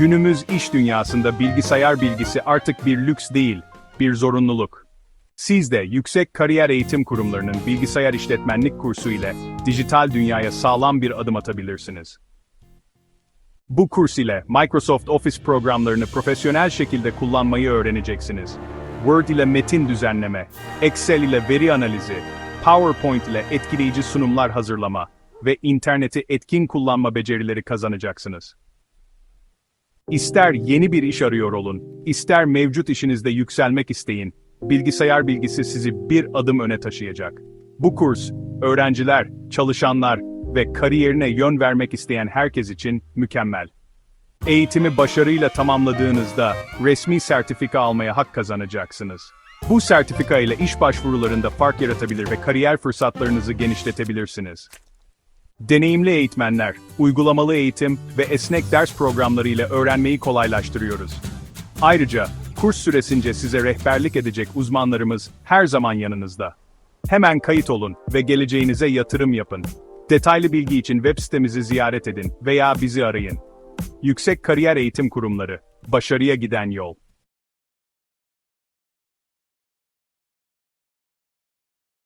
Günümüz iş dünyasında bilgisayar bilgisi artık bir lüks değil, bir zorunluluk. Siz de yüksek kariyer eğitim kurumlarının bilgisayar işletmenlik kursu ile dijital dünyaya sağlam bir adım atabilirsiniz. Bu kurs ile Microsoft Office programlarını profesyonel şekilde kullanmayı öğreneceksiniz. Word ile metin düzenleme, Excel ile veri analizi, PowerPoint ile etkileyici sunumlar hazırlama ve interneti etkin kullanma becerileri kazanacaksınız. İster yeni bir iş arıyor olun, ister mevcut işinizde yükselmek isteyin, bilgisayar bilgisi sizi bir adım öne taşıyacak. Bu kurs, öğrenciler, çalışanlar ve kariyerine yön vermek isteyen herkes için mükemmel. Eğitimi başarıyla tamamladığınızda resmi sertifika almaya hak kazanacaksınız. Bu sertifika ile iş başvurularında fark yaratabilir ve kariyer fırsatlarınızı genişletebilirsiniz. Deneyimli eğitmenler, uygulamalı eğitim ve esnek ders programları ile öğrenmeyi kolaylaştırıyoruz. Ayrıca, kurs süresince size rehberlik edecek uzmanlarımız her zaman yanınızda. Hemen kayıt olun ve geleceğinize yatırım yapın. Detaylı bilgi için web sitemizi ziyaret edin veya bizi arayın. Yüksek Kariyer Eğitim Kurumları, başarıya giden yol.